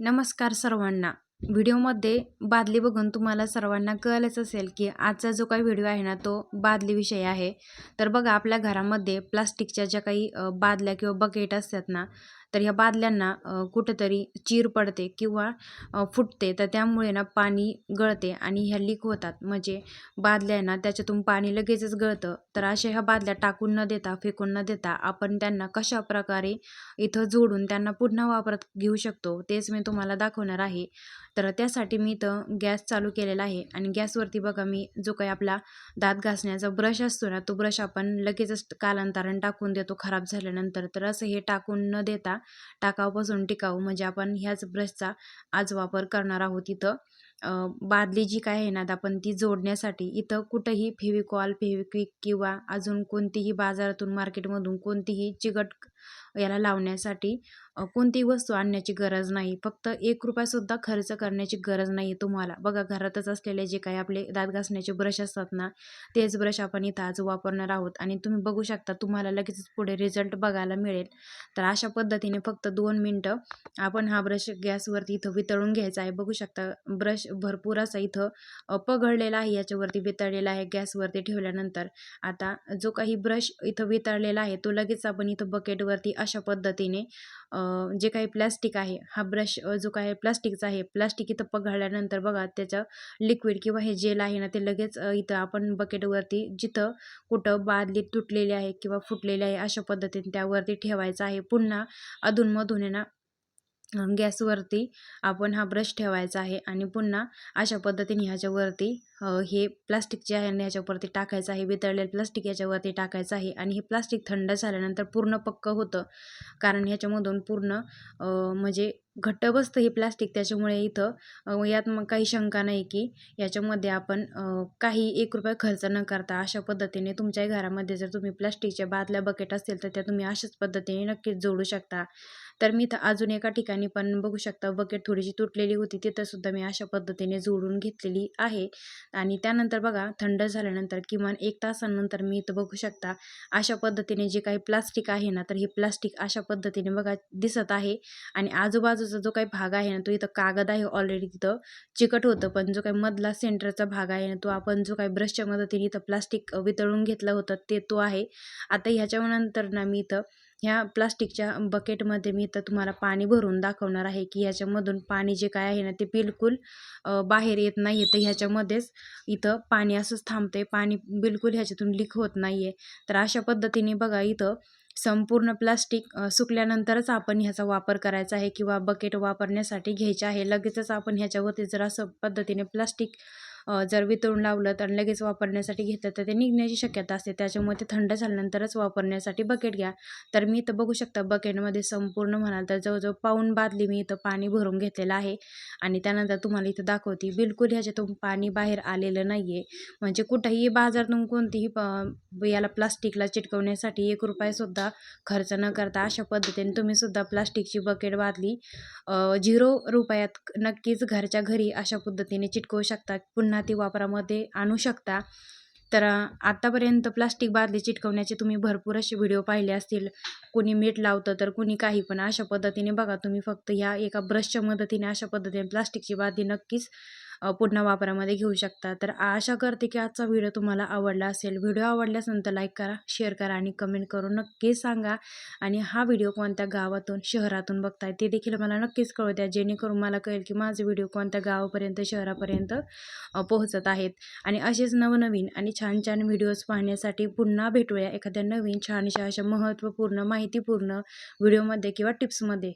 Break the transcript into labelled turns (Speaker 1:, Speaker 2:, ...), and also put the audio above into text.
Speaker 1: नमस्कार सर्वांना. व्हिडिओमध्ये बादली बघून तुम्हाला सर्वांना कळलंच असेल की आजचा जो काही व्हिडिओ आहे ना तो बादलीविषयी आहे. तर बघा आपल्या घरामध्ये प्लास्टिकच्या ज्या काही बादल्या किंवा बकेट असतात ना तर ह्या बादल्यांना कुठंतरी चीर पडते किंवा फुटते. तर त्यामुळे ना पाणी गळते आणि ह्या लीक होतात. म्हणजे बादल्यांना त्याच्यातून पाणी लगेचच गळतं. तर अशा ह्या बादल्या टाकून न देता फेकून न देता आपण त्यांना कशा प्रकारे इथं जोडून त्यांना पुन्हा वापरात घेऊ शकतो तेच मी तुम्हाला दाखवणार आहे. तर त्यासाठी मी इथं गॅस चालू केलेला आहे. आणि गॅसवरती बघा मी जो काही आपला दात घासण्याचा ब्रश असतो ना तो ब्रश आपण लगेचच कालांतरण टाकून देतो खराब झाल्यानंतर. तर असं हे टाकून न देता टाकाऊपासून टिकाऊ म्हणजे आपण ह्याच ब्रशचा आज वापर करणार आहोत इथं. बादली जी काय आहे ना आपण ती जोडण्यासाठी इथं कुठंही फेविकॉल फेविक्विक किंवा अजून कोणतीही बाजारातून मार्केटमधून कोणतीही चिकट याला लावण्यासाठी कोणतीही वस्तू आणण्याची गरज नाही. फक्त एक रुपयासुद्धा खर्च करण्याची गरज नाही तुम्हाला. बघा घरातच असलेले जे काही आपले दात घासण्याचे ब्रश असतात ना तेच ब्रश आपण इथं आज वापरणार आहोत. आणि तुम्ही बघू शकता तुम्हाला लगेचच पुढे रिझल्ट बघायला मिळेल. तर अशा पद्धतीने फक्त दोन मिनटं आपण हा ब्रश गॅसवरती इथं वितळून घ्यायचा आहे. बघू शकता ब्रश भरपूर असा इथं अ, पगळलेला आहे याच्यावरती वितळलेला आहे गॅसवरती ठेवल्यानंतर. आता जो काही ब्रश इथं वितळलेला आहे तो लगेच आपण इथं बकेटवरती अशा पद्धतीने जे काही प्लॅस्टिक आहे हा ब्रश जो काही प्लास्टिकचा आहे प्लास्टिक इथं पघळल्यानंतर बघा त्याचं लिक्विड किंवा हे जेल आहे ना ते लगेच इथं आपण बकेटवरती जिथं कुठं बादली तुटलेली आहे किंवा फुटलेली आहे अशा पद्धतीने त्यावरती ठेवायचं आहे. पुन्हा अधूनमधून ना गॅसवरती आपण हा ब्रश ठेवायचा आहे आणि पुन्हा अशा पद्धतीने ह्याच्यावरती हे प्लास्टिक जे आहे ना ह्याच्यावरती टाकायचं आहे वितळलेलं प्लास्टिक याच्यावरती टाकायचं आहे आणि हे प्लास्टिक थंड झाल्यानंतर पूर्ण पक्क होतं. कारण ह्याच्यामधून पूर्ण म्हणजे घट्ट बसतं हे प्लास्टिक. त्याच्यामुळे इथं यात मग काही शंका नाही की याच्यामध्ये आपण काही एक रुपया खर्च न करता अशा पद्धतीने तुमच्याही घरामध्ये जर तुम्ही प्लास्टिकच्या बादल्या बकेट असतील तर त्या तुम्ही अशाच पद्धतीने नक्कीच जोडू शकता. तर मी इथं अजून एका ठिकाणी पण बघू शकता बकेट थोडीशी तुटलेली होती तिथंसुद्धा मी अशा पद्धतीने जोडून घेतलेली आहे. आणि त्यानंतर बघा थंड झाल्यानंतर किमान एक तासानंतर मी इथं बघू शकता अशा पद्धतीने जे काही प्लास्टिक आहे ना तर हे प्लास्टिक अशा पद्धतीने बघा दिसत आहे. आणि आजूबाजूचा जो काही भाग आहे ना तो इथं कागद आहे ऑलरेडी तिथं. चिकट होतं पण जो काही मधला सेंटरचा भाग आहे ना तो आपण जो काही ब्रशच्या मदतीने इथं प्लास्टिक वितळून घेतलं होतं ते तो आहे. आता ह्याच्यानंतर ना मी इथं ह्या प्लास्टिकच्या बकेटमध्ये मी इथं तुम्हाला पाणी भरून दाखवणार आहे की ह्याच्यामधून पाणी जे काय आहे ना ते बिलकुल बाहेर येत नाही आहे तर ह्याच्यामध्येच इथं पाणी असंच थांबते पाणी बिलकुल ह्याच्यातून लीक होत नाही आहे तर अशा पद्धतीने बघा इथं संपूर्ण प्लास्टिक सुकल्यानंतरच आपण ह्याचा वापर करायचा आहे किंवा बकेट वापरण्यासाठी घ्यायचे आहे. लगेचच आपण ह्याच्यावरती जर असं पद्धतीने प्लास्टिक जर वितळून लावलं तर लगेच वापरण्यासाठी घेतलं तर ते निघण्याची शक्यता असते. त्याच्यामुळे ते थंड झाल्यानंतरच वापरण्यासाठी बकेट घ्या. तर मी इथं बघू शकता बकेटमध्ये संपूर्ण म्हणाल तर जवळजवळ पाऊन बादली मी इथं पाणी भरून घेतलेलं आहे. आणि त्यानंतर तुम्हाला इथं दाखवते बिलकुल ह्याच्यातून पाणी बाहेर आलेलं नाही आहे म्हणजे कुठंही बाजारातून कोणतीही प याला प्लास्टिकला चिटकवण्यासाठी एक रुपयासुद्धा खर्च न करता अशा पद्धतीने तुम्ही सुद्धा प्लास्टिकची बकेट बादली झिरो रुपयात नक्कीच घरच्या घरी अशा पद्धतीने चिटकवू शकता. पुन्हा ती वापरामध्ये आणू शकता. तर आत्तापर्यंत प्लास्टिक बादली चिटकवण्याचे तुम्ही भरपूर असे व्हिडिओ पाहिले असतील. कुणी मीठ लावतं तर कुणी काही पण अशा पद्धतीने बघा तुम्ही फक्त ह्या एका ब्रशच्या मदतीने अशा पद्धतीने प्लास्टिकची बादली नक्कीच पुन्हा वापरामध्ये घेऊ शकता. तर आशा करते की आजचा व्हिडिओ तुम्हाला आवडला असेल. व्हिडिओ आवडल्यास नंतर लाईक करा शेअर करा आणि कमेंट करून नक्कीच सांगा. आणि हा व्हिडिओ कोणत्या गावातून शहरातून बघताय ते देखील मला नक्कीच कळू द्या. जेणेकरून मला कळेल की माझे व्हिडिओ कोणत्या गावापर्यंत शहरापर्यंत पोहोचत आहेत. आणि असेच नवनवीन आणि छान छान व्हिडिओज पाहण्यासाठी पुन्हा भेटूया एखाद्या नवीन छानशा अशा महत्त्वपूर्ण माहितीपूर्ण व्हिडिओमध्ये किंवा टिप्समध्ये.